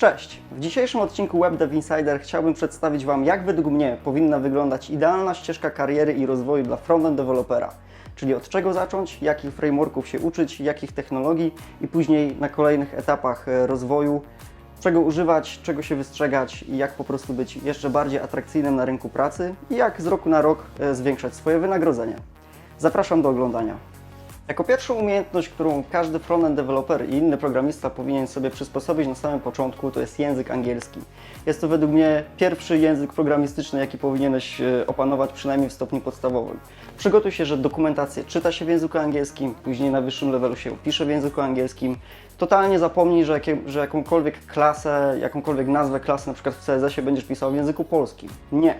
Cześć! W dzisiejszym odcinku WebDev Insider chciałbym przedstawić Wam, jak według mnie powinna wyglądać idealna ścieżka kariery i rozwoju dla frontend dewelopera. Czyli od czego zacząć, jakich frameworków się uczyć, jakich technologii i później na kolejnych etapach e, rozwoju, czego używać, czego się wystrzegać i jak po prostu być jeszcze bardziej atrakcyjnym na rynku pracy i jak z roku na rok e, zwiększać swoje wynagrodzenie. Zapraszam do oglądania. Jako pierwszą umiejętność, którą każdy frontend developer i inny programista powinien sobie przysposobić na samym początku, to jest język angielski. Jest to według mnie pierwszy język programistyczny, jaki powinieneś e, opanować przynajmniej w stopniu podstawowym. Przygotuj się, że dokumentację czyta się w języku angielskim, później na wyższym levelu się pisze w języku angielskim. Totalnie zapomnij, że, jakie, że jakąkolwiek klasę, jakąkolwiek nazwę klasy na przykład w CSS-ie będziesz pisał w języku polskim. Nie.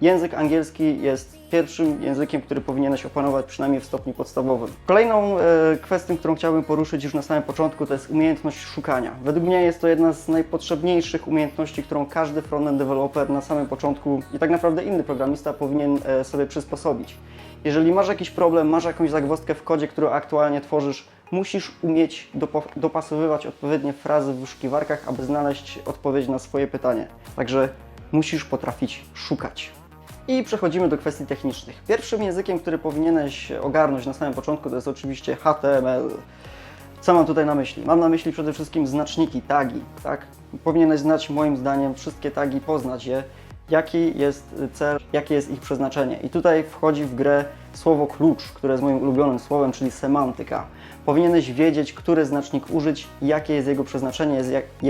Język angielski jest pierwszym językiem, który powinieneś opanować przynajmniej w stopniu podstawowym. Kolejną e, kwestią, którą chciałbym poruszyć już na samym początku, to jest umiejętność szukania. Według mnie jest to jedna z najpotrzebniejszych umiejętności, którą każdy frontend developer na samym początku i tak naprawdę inny programista powinien e, sobie przysposobić. Jeżeli masz jakiś problem, masz jakąś zagwozdkę w kodzie, którą aktualnie tworzysz, musisz umieć dopasowywać odpowiednie frazy w wyszukiwarkach, aby znaleźć odpowiedź na swoje pytanie. Także musisz potrafić szukać. I przechodzimy do kwestii technicznych. Pierwszym językiem, który powinieneś ogarnąć na samym początku, to jest oczywiście HTML. Co mam tutaj na myśli? Mam na myśli przede wszystkim znaczniki, tagi, tak? Powinieneś znać moim zdaniem wszystkie tagi, poznać je, jaki jest cel, jakie jest ich przeznaczenie. I tutaj wchodzi w grę słowo klucz, które jest moim ulubionym słowem, czyli semantyka. Powinieneś wiedzieć, który znacznik użyć, jakie jest jego przeznaczenie,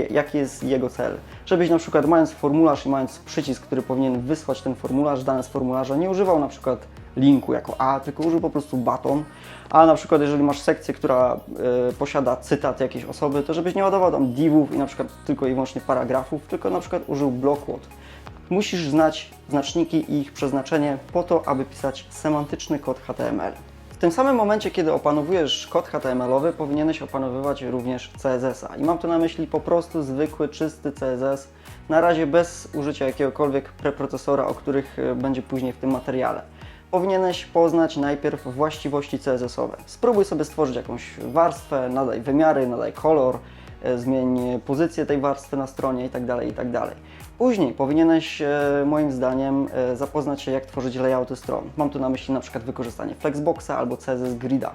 jaki jest jego cel. Żebyś na przykład mając formularz i mając przycisk, który powinien wysłać ten formularz, dane z formularza, nie używał na przykład linku jako A, tylko użył po prostu baton. A na przykład jeżeli masz sekcję, która e, posiada cytat jakiejś osoby, to żebyś nie ładował tam divów i na przykład tylko i wyłącznie paragrafów, tylko na przykład użył blockquote. Musisz znać znaczniki i ich przeznaczenie po to, aby pisać semantyczny kod HTML. W tym samym momencie, kiedy opanowujesz kod HTML-owy, powinieneś opanowywać również CSS-a. I mam tu na myśli po prostu zwykły, czysty CSS, na razie bez użycia jakiegokolwiek preprocesora, o których e, będzie później w tym materiale. Powinieneś poznać najpierw właściwości CSS-owe. Spróbuj sobie stworzyć jakąś warstwę, nadaj wymiary, nadaj kolor, e, zmień pozycję tej warstwy na stronie itd. itd. Później powinieneś, e, moim zdaniem, e, zapoznać się, jak tworzyć layouty stron. Mam tu na myśli na przykład wykorzystanie Flexboxa albo CSS Grida.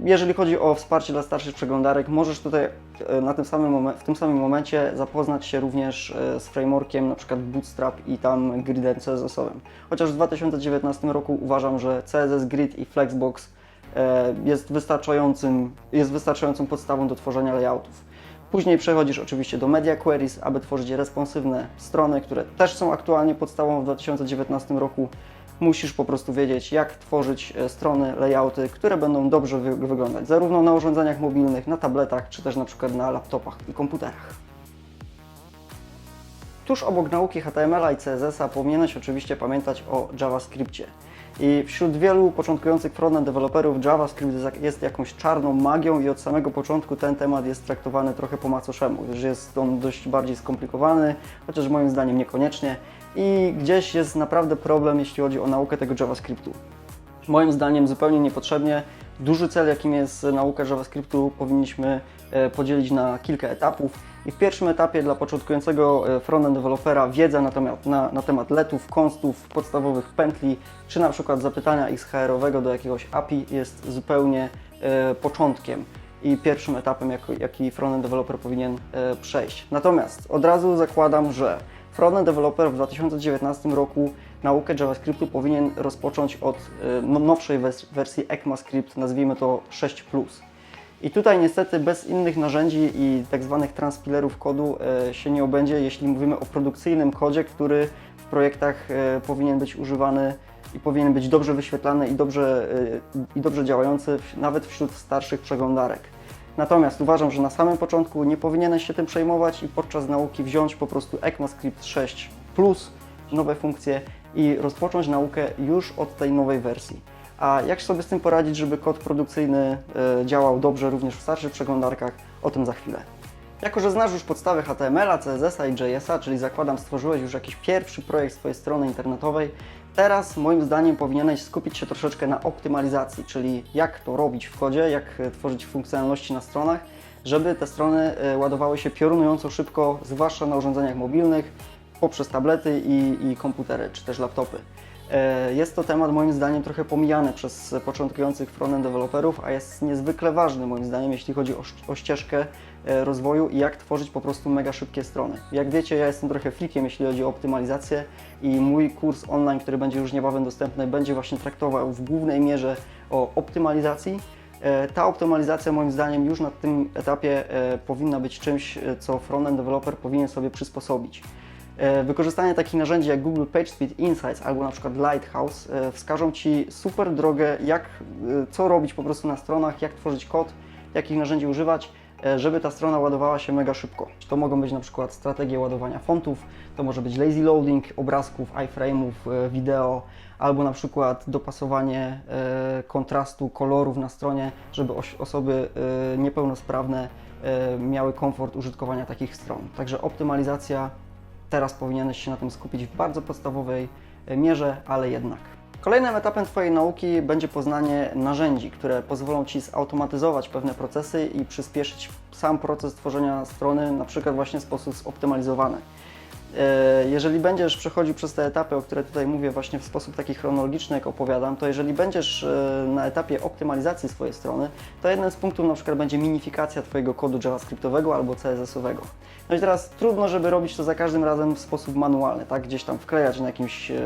Jeżeli chodzi o wsparcie dla starszych przeglądarek, możesz tutaj e, na tym samym w tym samym momencie zapoznać się również z frameworkiem przykład Bootstrap i tam gridem CSS-owym. Chociaż w 2019 roku uważam, że CSS Grid i Flexbox jest wystarczającym, jest wystarczającą podstawą do tworzenia layoutów. Później przechodzisz oczywiście do Media Queries, aby tworzyć responsywne strony, które też są aktualnie podstawą w 2019 roku. Musisz po prostu wiedzieć, jak tworzyć e, strony, layouty, które będą dobrze wy wyglądać, zarówno na urządzeniach mobilnych, na tabletach, czy też na przykład na laptopach i komputerach. Tuż obok nauki HTML-a i CSS-a powinieneś oczywiście pamiętać o JavaScriptie. I wśród wielu początkujących frontend deweloperów JavaScript jest jak- jest jakąś czarną magią i od samego początku ten temat jest traktowany trochę po macoszemu, gdyż jest on dość bardziej skomplikowany, chociaż moim zdaniem niekoniecznie i gdzieś jest naprawdę problem, jeśli chodzi o naukę tego JavaScriptu. Moim zdaniem zupełnie niepotrzebnie. Duży cel, jakim jest nauka JavaScriptu, powinniśmy podzielić na kilka etapów. I w pierwszym etapie dla początkującego e, frontend dewelopera wiedza na temat, na, na temat letów, konstów, podstawowych pętli, czy na przykład zapytania XHR-owego do jakiegoś API jest zupełnie e, początkiem i pierwszym etapem, jako, jaki frontend developer powinien e, przejść. Natomiast od razu zakładam, że frontend developer w 2019 roku naukę JavaScriptu powinien rozpocząć od e, no- nowszej wers- wersji ECMAScript, nazwijmy to 6. I tutaj niestety bez innych narzędzi i tak zwanych transpilerów kodu e, się nie obędzie, jeśli mówimy o produkcyjnym kodzie, który w projektach e, powinien być używany i powinien być dobrze wyświetlany i dobrze, e, i dobrze działający nawet wśród starszych przeglądarek. Natomiast uważam, że na samym początku nie powinieneś się tym przejmować i podczas nauki wziąć po prostu ECMAScript 6 plus nowe funkcje i rozpocząć naukę już od tej nowej wersji. A jak sobie z tym poradzić, żeby kod produkcyjny e, działał dobrze również w starszych przeglądarkach? O tym za chwilę. Jako, że znasz już podstawy HTML-a, CSS-a i JS-a, czyli zakładam stworzyłeś już jakiś pierwszy projekt swojej strony internetowej, teraz moim zdaniem powinieneś skupić się troszeczkę na optymalizacji, czyli jak to robić w kodzie, jak e, tworzyć funkcjonalności na stronach, żeby te strony e, ładowały się piorunująco szybko, zwłaszcza na urządzeniach mobilnych, poprzez tablety i, i komputery, czy też laptopy. E, Jest to temat moim zdaniem trochę pomijany przez początkujących frontend deweloperów, a jest niezwykle ważny moim zdaniem, jeśli chodzi o, o ścieżkę e, rozwoju i jak tworzyć po prostu mega szybkie strony. Jak wiecie, ja jestem trochę freakiem, jeśli chodzi o optymalizację i mój kurs online, który będzie już niebawem dostępny, będzie właśnie traktował w głównej mierze o optymalizacji. E, Ta optymalizacja moim zdaniem już na tym etapie powinna być czymś, co frontend developer powinien sobie przysposobić. E, Wykorzystanie takich narzędzi jak Google PageSpeed Insights albo na przykład Lighthouse e, wskażą Ci super drogę, jak, e, co robić po prostu na stronach, jak tworzyć kod, jakich narzędzi używać, żeby ta strona ładowała się mega szybko. To mogą być na przykład strategie ładowania fontów, to może być lazy loading obrazków, iframe'ów, wideo, albo na przykład dopasowanie kontrastu kolorów na stronie, żeby osoby niepełnosprawne miały komfort użytkowania takich stron. Także optymalizacja teraz powinieneś się na tym skupić w bardzo podstawowej e, mierze, ale jednak. Kolejnym etapem Twojej nauki będzie poznanie narzędzi, które pozwolą Ci zautomatyzować pewne procesy i przyspieszyć sam proces tworzenia strony, na przykład właśnie w sposób zoptymalizowany. E, Jeżeli będziesz przechodził przez te etapy, o które tutaj mówię, właśnie w sposób taki chronologiczny, jak opowiadam, to jeżeli będziesz e, na etapie optymalizacji swojej strony, to jeden z punktów na przykład będzie minifikacja Twojego kodu JavaScriptowego albo CSS-owego. No i teraz trudno, żeby robić to za każdym razem w sposób manualny, tak? Gdzieś tam wklejać na jakimś e,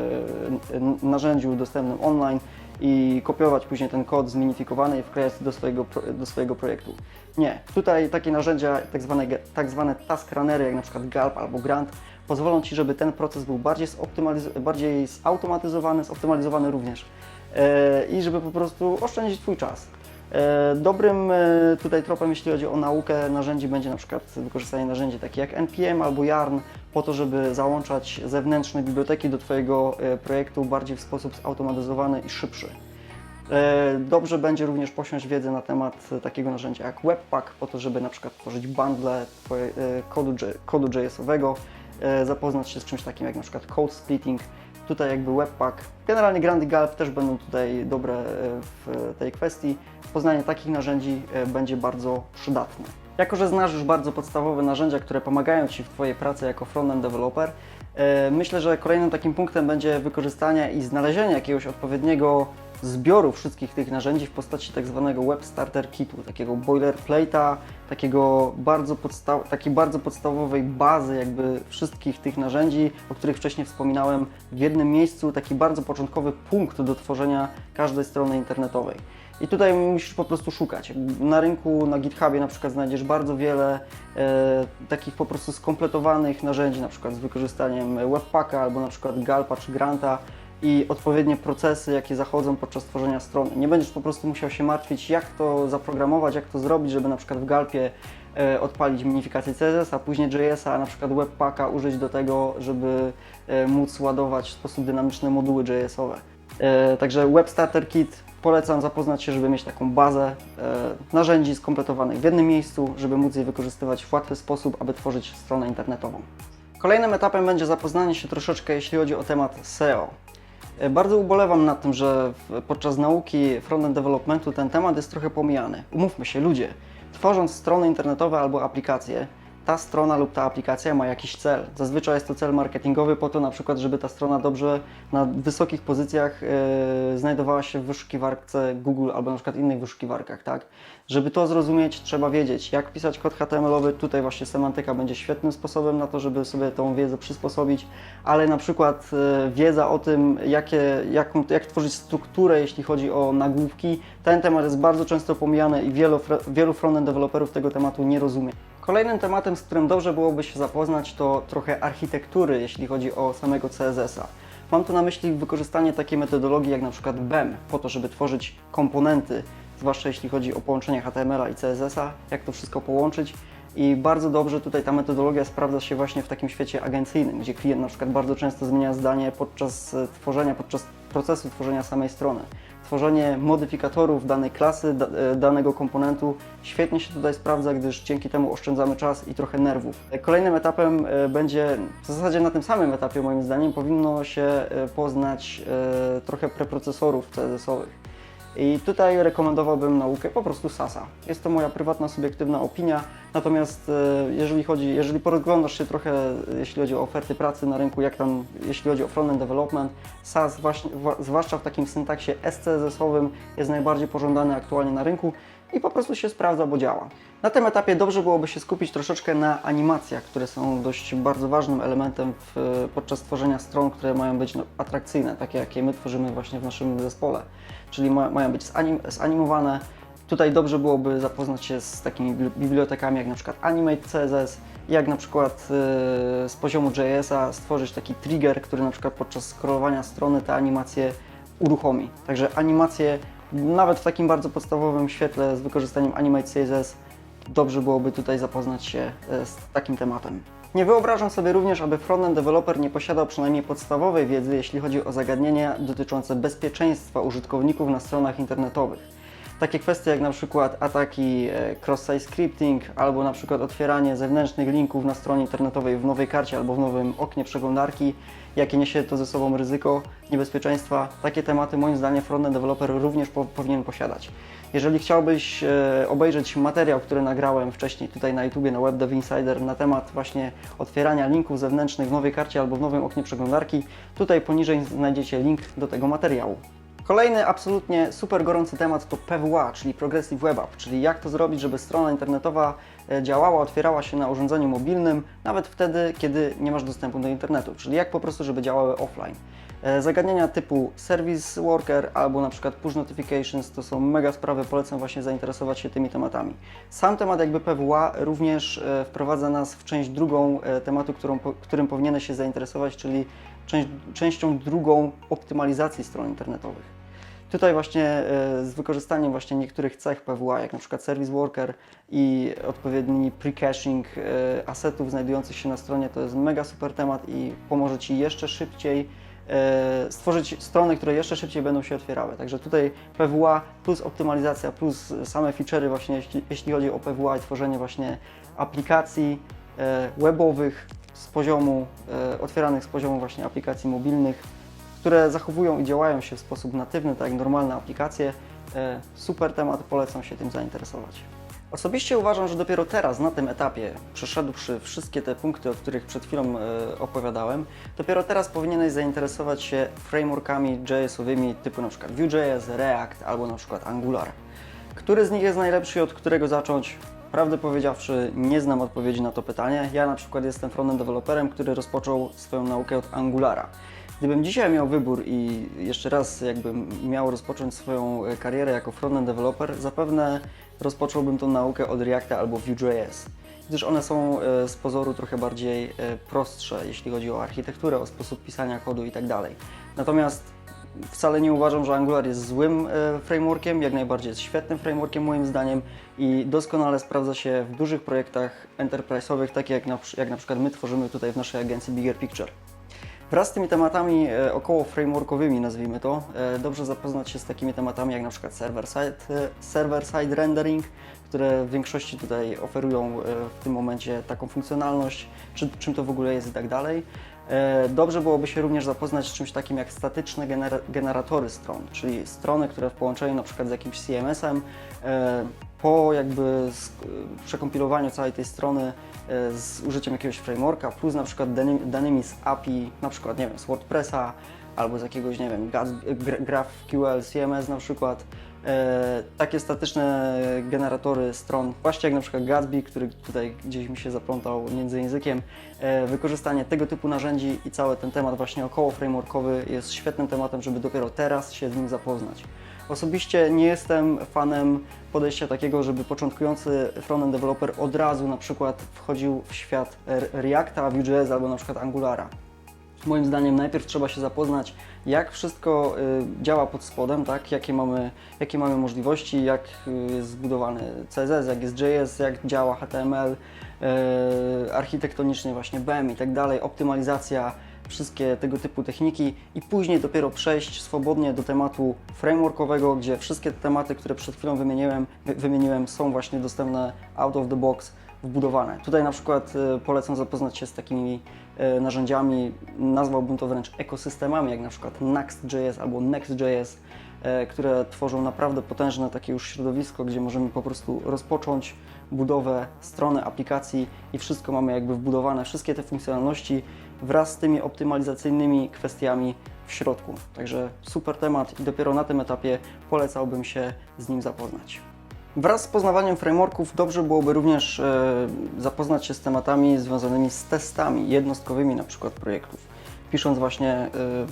narzędziu dostępnym online i kopiować później ten kod zminifikowany i wklejać do swojego, do swojego projektu. Nie. Tutaj takie narzędzia, tak zwane, tak zwane task runnery, jak na przykład Gulp albo Grant, pozwolą Ci, żeby ten proces był bardziej, zoptymaliz- bardziej zautomatyzowany, zoptymalizowany również e, i żeby po prostu oszczędzić Twój czas. E, Dobrym e, tutaj tropem, jeśli chodzi o naukę narzędzi, będzie na przykład wykorzystanie narzędzi takich jak NPM albo Yarn, po to, żeby załączać zewnętrzne biblioteki do Twojego projektu bardziej w sposób zautomatyzowany i szybszy. Dobrze będzie również posiąść wiedzę na temat takiego narzędzia jak Webpack, po to, żeby na przykład tworzyć bundle kodu, JS-owego, zapoznać się z czymś takim jak na przykład code splitting. Tutaj jakby Webpack, generalnie Grand i Gulp też będą tutaj dobre e, w tej kwestii. Poznanie takich narzędzi e, będzie bardzo przydatne. Jako, że znasz już bardzo podstawowe narzędzia, które pomagają Ci w Twojej pracy jako frontend developer, e, myślę, że kolejnym takim punktem będzie wykorzystanie i znalezienie jakiegoś odpowiedniego zbioru wszystkich tych narzędzi w postaci tak zwanego Web Starter Kitu, takiego boilerplate'a, takiego bardzo takiej bardzo podstawowej bazy jakby wszystkich tych narzędzi, o których wcześniej wspominałem w jednym miejscu, taki bardzo początkowy punkt do tworzenia każdej strony internetowej. I tutaj musisz po prostu szukać. Na rynku, na GitHubie na przykład znajdziesz bardzo wiele e, takich po prostu skompletowanych narzędzi, na przykład z wykorzystaniem Webpacka albo na przykład Galpa czy Granta i odpowiednie procesy, jakie zachodzą podczas tworzenia strony. Nie będziesz po prostu musiał się martwić, jak to zaprogramować, jak to zrobić, żeby na przykład w Galpie e, odpalić minifikację CSS, a później JS-a, a na przykład Webpacka użyć do tego, żeby e, móc ładować w sposób dynamiczny moduły JS-owe. E, Także Web Starter Kit polecam zapoznać się, żeby mieć taką bazę narzędzi skompletowanych w jednym miejscu, żeby móc je wykorzystywać w łatwy sposób, aby tworzyć stronę internetową. Kolejnym etapem będzie zapoznanie się troszeczkę, jeśli chodzi o temat SEO. E, Bardzo ubolewam nad tym, że podczas nauki frontend developmentu ten temat jest trochę pomijany. Umówmy się, ludzie, tworząc strony internetowe albo aplikacje, ta strona lub ta aplikacja ma jakiś cel. Zazwyczaj jest to cel marketingowy po to na przykład, żeby ta strona dobrze na wysokich pozycjach e, znajdowała się w wyszukiwarce Google albo na przykład innych wyszukiwarkach, tak? Żeby to zrozumieć, trzeba wiedzieć, jak pisać kod HTML-owy. Tutaj właśnie semantyka będzie świetnym sposobem na to, żeby sobie tą wiedzę przysposobić, ale na przykład e, wiedza o tym, jakie, jaką, jak tworzyć strukturę, jeśli chodzi o nagłówki, ten temat jest bardzo często pomijany i wielu, wielu frontend deweloperów tego tematu nie rozumie. Kolejnym tematem, z którym dobrze byłoby się zapoznać, to trochę architektury, jeśli chodzi o samego CSS-a. Mam tu na myśli wykorzystanie takiej metodologii jak na przykład BEM, po to, żeby tworzyć komponenty, zwłaszcza jeśli chodzi o połączenie HTML-a i CSS-a, jak to wszystko połączyć. I bardzo dobrze tutaj ta metodologia sprawdza się właśnie w takim świecie agencyjnym, gdzie klient na przykład bardzo często zmienia zdanie podczas e, tworzenia, podczas procesu tworzenia samej strony. Tworzenie modyfikatorów danej klasy, e, danego komponentu świetnie się tutaj sprawdza, gdyż dzięki temu oszczędzamy czas i trochę nerwów. E, Kolejnym etapem e, będzie, w zasadzie na tym samym etapie moim zdaniem, powinno się poznać trochę preprocesorów CSS-owych. I tutaj rekomendowałbym naukę po prostu SASA. Jest to moja prywatna, subiektywna opinia, natomiast e, jeżeli chodzi, jeżeli porozglądasz się trochę, e, jeśli chodzi o oferty pracy na rynku, jak tam, jeśli chodzi o frontend development, SAS, zwłaszcza w takim syntaksie SCSS-owym, jest najbardziej pożądany aktualnie na rynku i po prostu się sprawdza, bo działa. Na tym etapie dobrze byłoby się skupić troszeczkę na animacjach, które są dość bardzo ważnym elementem w, podczas tworzenia stron, które mają być no, atrakcyjne, takie jakie my tworzymy właśnie w naszym zespole. Czyli ma, mają być zanim, zanimowane. Tutaj dobrze byłoby zapoznać się z takimi bibli- bibliotekami jak na przykład Animate CSS, jak na przykład yy, z poziomu JS-a stworzyć taki trigger, który na przykład podczas scrollowania strony te animacje uruchomi. Także animacje nawet w takim bardzo podstawowym świetle z wykorzystaniem Animate CSS dobrze byłoby tutaj zapoznać się e, z takim tematem. Nie wyobrażam sobie również, aby frontend developer nie posiadał przynajmniej podstawowej wiedzy, jeśli chodzi o zagadnienia dotyczące bezpieczeństwa użytkowników na stronach internetowych. Takie kwestie jak na przykład ataki e, cross-site scripting albo na przykład otwieranie zewnętrznych linków na stronie internetowej w nowej karcie albo w nowym oknie przeglądarki, jakie niesie to ze sobą ryzyko niebezpieczeństwa. Takie tematy moim zdaniem frontend developer również po, powinien posiadać. Jeżeli chciałbyś e, obejrzeć materiał, który nagrałem wcześniej tutaj na YouTubie, na Web Dev Insider na temat właśnie otwierania linków zewnętrznych w nowej karcie albo w nowym oknie przeglądarki, tutaj poniżej znajdziecie link do tego materiału. Kolejny absolutnie super gorący temat to PWA, czyli Progressive Web App, czyli jak to zrobić, żeby strona internetowa e, działała, otwierała się na urządzeniu mobilnym, nawet wtedy, kiedy nie masz dostępu do internetu, czyli jak po prostu, żeby działały offline. E, Zagadnienia typu Service Worker albo na przykład Push Notifications to są mega sprawy, polecam właśnie zainteresować się tymi tematami. Sam temat jakby PWA również e, wprowadza nas w część drugą e, tematu, którą, którym powinieneś się zainteresować, czyli część, częścią drugą optymalizacji stron internetowych. Tutaj właśnie z wykorzystaniem właśnie niektórych cech PWA, jak na przykład Service Worker i odpowiedni pre-caching asetów znajdujących się na stronie, to jest mega super temat i pomoże Ci jeszcze szybciej stworzyć strony, które jeszcze szybciej będą się otwierały. Także tutaj PWA plus optymalizacja plus same feature'y właśnie jeśli, jeśli chodzi o PWA i tworzenie właśnie aplikacji e, webowych z poziomu, e, otwieranych z poziomu właśnie aplikacji mobilnych, które zachowują i działają się w sposób natywny, tak jak normalne aplikacje. E, Super temat, polecam się tym zainteresować. Osobiście uważam, że dopiero teraz, na tym etapie, przeszedłszy wszystkie te punkty, o których przed chwilą e, opowiadałem, dopiero teraz powinieneś zainteresować się frameworkami JS-owymi typu przykład Vue.js, React albo przykład Angular. Który z nich jest najlepszy i od którego zacząć? Prawdę powiedziawszy, nie znam odpowiedzi na to pytanie. Ja na przykład jestem frontend deweloperem, który rozpoczął swoją naukę od Angulara. Gdybym dzisiaj miał wybór i jeszcze raz jakbym miał rozpocząć swoją e, karierę jako frontend developer, zapewne rozpocząłbym tą naukę od Reacta albo Vue.js, gdyż one są e, z pozoru trochę bardziej e, prostsze, jeśli chodzi o architekturę, o sposób pisania kodu i tak. Natomiast wcale nie uważam, że Angular jest złym frameworkiem, jak najbardziej jest świetnym frameworkiem moim zdaniem i doskonale sprawdza się w dużych projektach enterprise'owych, takie jak na, jak na przykład my tworzymy tutaj w naszej agencji Bigger Picture. Wraz z tymi tematami e, około frameworkowymi, nazwijmy to, e, dobrze zapoznać się z takimi tematami jak na przykład server-side, e, server-side rendering, które w większości tutaj oferują w tym momencie taką funkcjonalność, czy, czym to w ogóle jest i tak dalej. E, Dobrze byłoby się również zapoznać z czymś takim jak statyczne genera- generatory stron, czyli strony, które w połączeniu na przykład z jakimś CMS-em e, po jakby przekompilowaniu całej tej strony e, z użyciem jakiegoś frameworka, plus na przykład danymi, z API, na przykład, nie wiem, z WordPressa, albo z jakiegoś, nie wiem, GraphQL, CMS na przykład, takie statyczne generatory stron, właśnie jak na przykład Gatsby, który tutaj gdzieś mi się zaplątał między językiem, e, wykorzystanie tego typu narzędzi i cały ten temat właśnie około frameworkowy jest świetnym tematem, żeby dopiero teraz się z nim zapoznać. Osobiście nie jestem fanem podejścia takiego, żeby początkujący frontend developer od razu na przykład wchodził w świat Reacta, Vue.js albo na przykład Angulara. Moim zdaniem najpierw trzeba się zapoznać, jak wszystko y, działa pod spodem, tak? jakie, mamy, jakie mamy możliwości, jak y, jest zbudowany CSS, jak jest JS, jak działa HTML, y, architektonicznie właśnie BEM i tak dalej, optymalizacja, wszystkie tego typu techniki i później dopiero przejść swobodnie do tematu frameworkowego, gdzie wszystkie te tematy, które przed chwilą wymieniłem, wy- wymieniłem są właśnie dostępne out of the box, wbudowane. Tutaj na przykład e, polecam zapoznać się z takimi e, narzędziami, nazwałbym to wręcz ekosystemami, jak na przykład Next.js albo Next.js, e, które tworzą naprawdę potężne takie już środowisko, gdzie możemy po prostu rozpocząć budowę strony, aplikacji i wszystko mamy jakby wbudowane, wszystkie te funkcjonalności wraz z tymi optymalizacyjnymi kwestiami w środku. Także super temat i dopiero na tym etapie polecałbym się z nim zapoznać. Wraz z poznawaniem frameworków dobrze byłoby również e, zapoznać się z tematami związanymi z testami jednostkowymi na przykład projektów. Pisząc właśnie e,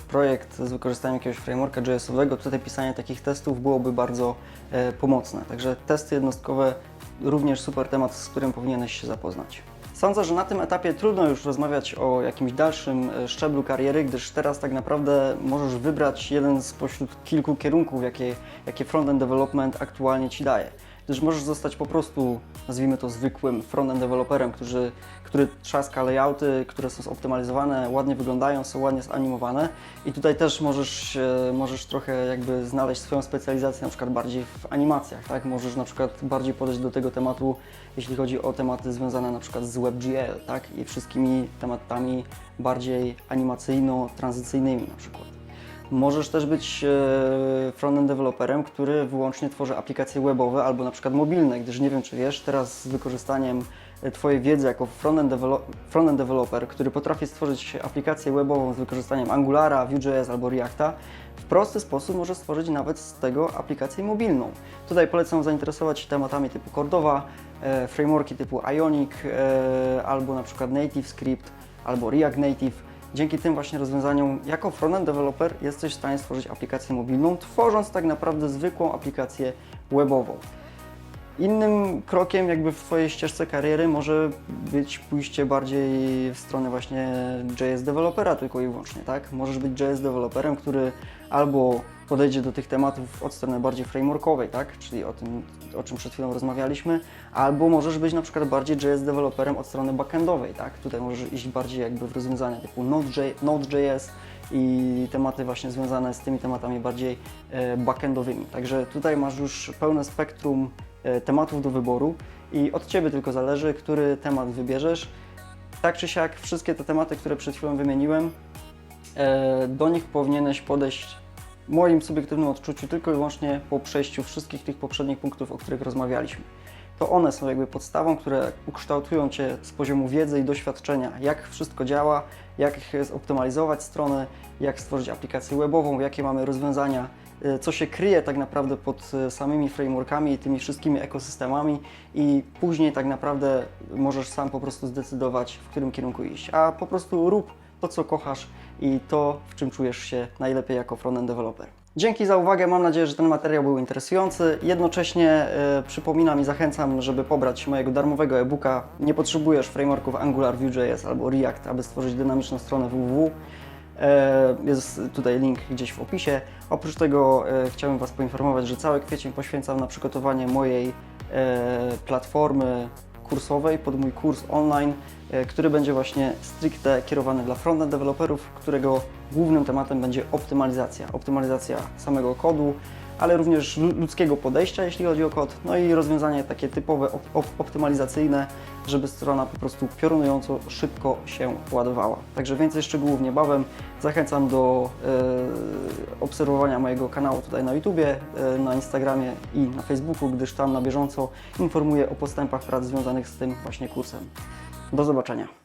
projekt z wykorzystaniem jakiegoś frameworka JS-owego, tutaj pisanie takich testów byłoby bardzo e, pomocne. Także testy jednostkowe również super temat, z którym powinieneś się zapoznać. Sądzę, że na tym etapie trudno już rozmawiać o jakimś dalszym szczeblu kariery, gdyż teraz tak naprawdę możesz wybrać jeden spośród kilku kierunków, jakie, jakie frontend development aktualnie Ci daje. Gdyż możesz zostać po prostu, nazwijmy to zwykłym frontend developerem, który, który trzaska layouty, które są zoptymalizowane, ładnie wyglądają, są ładnie zanimowane i tutaj też możesz, możesz trochę jakby znaleźć swoją specjalizację na przykład bardziej w animacjach, tak? Możesz na przykład bardziej podejść do tego tematu, jeśli chodzi o tematy związane na przykład z WebGL, tak? I wszystkimi tematami bardziej animacyjno-tranzycyjnymi na przykład. Możesz też być e, frontend developerem, który wyłącznie tworzy aplikacje webowe albo na przykład mobilne, gdyż nie wiem czy wiesz, teraz z wykorzystaniem e, Twojej wiedzy jako frontend, develop, frontend developer, który potrafi stworzyć aplikację webową z wykorzystaniem Angulara, Vue.js albo Reacta, w prosty sposób możesz stworzyć nawet z tego aplikację mobilną. Tutaj polecam zainteresować się tematami typu Cordova, e, frameworki typu Ionic e, albo na przykład NativeScript albo React Native. Dzięki tym właśnie rozwiązaniom, jako frontend developer jesteś w stanie stworzyć aplikację mobilną, tworząc tak naprawdę zwykłą aplikację webową. Innym krokiem jakby w Twojej ścieżce kariery może być pójście bardziej w stronę właśnie JS dewelopera tylko i wyłącznie, tak? Możesz być JS deweloperem, który albo podejdzie do tych tematów od strony bardziej frameworkowej, tak? Czyli o tym, o czym przed chwilą rozmawialiśmy, albo możesz być na przykład bardziej JS deweloperem od strony backendowej, tak? Tutaj możesz iść bardziej jakby w rozwiązania typu Node.js Node i tematy właśnie związane z tymi tematami bardziej e, backendowymi. Także tutaj masz już pełne spektrum e, tematów do wyboru i od Ciebie tylko zależy, który temat wybierzesz. Tak czy siak, wszystkie te tematy, które przed chwilą wymieniłem, e, do nich powinieneś podejść moim subiektywnym odczuciu tylko i wyłącznie po przejściu wszystkich tych poprzednich punktów, o których rozmawialiśmy. To one są jakby podstawą, które ukształtują Cię z poziomu wiedzy i doświadczenia, jak wszystko działa, jak zoptymalizować stronę, jak stworzyć aplikację webową, jakie mamy rozwiązania, y, co się kryje tak naprawdę pod y, samymi frameworkami i tymi wszystkimi ekosystemami i później tak naprawdę możesz sam po prostu zdecydować, w którym kierunku iść. A po prostu rób to, co kochasz i to, w czym czujesz się najlepiej jako frontend developer. Dzięki za uwagę, mam nadzieję, że ten materiał był interesujący. Jednocześnie e, przypominam i zachęcam, żeby pobrać mojego darmowego e-booka. Nie potrzebujesz frameworków Angular, Vue.js albo React, aby stworzyć dynamiczną stronę www. E, Jest tutaj link gdzieś w opisie. Oprócz tego e, chciałem Was poinformować, że cały kwiecień poświęcam na przygotowanie mojej platformy kursowej pod mój kurs online, e, który będzie właśnie stricte kierowany dla frontend deweloperów, którego głównym tematem będzie optymalizacja. Optymalizacja samego kodu, ale również lu- ludzkiego podejścia, jeśli chodzi o kod, no i rozwiązania takie typowe op- op- optymalizacyjne, żeby strona po prostu piorunująco szybko się ładowała. Także więcej szczegółów niebawem. Zachęcam do e, obserwowania mojego kanału tutaj na YouTubie, e, na Instagramie i na Facebooku, gdyż tam na bieżąco informuję o postępach prac związanych z tym właśnie kursem. Do zobaczenia.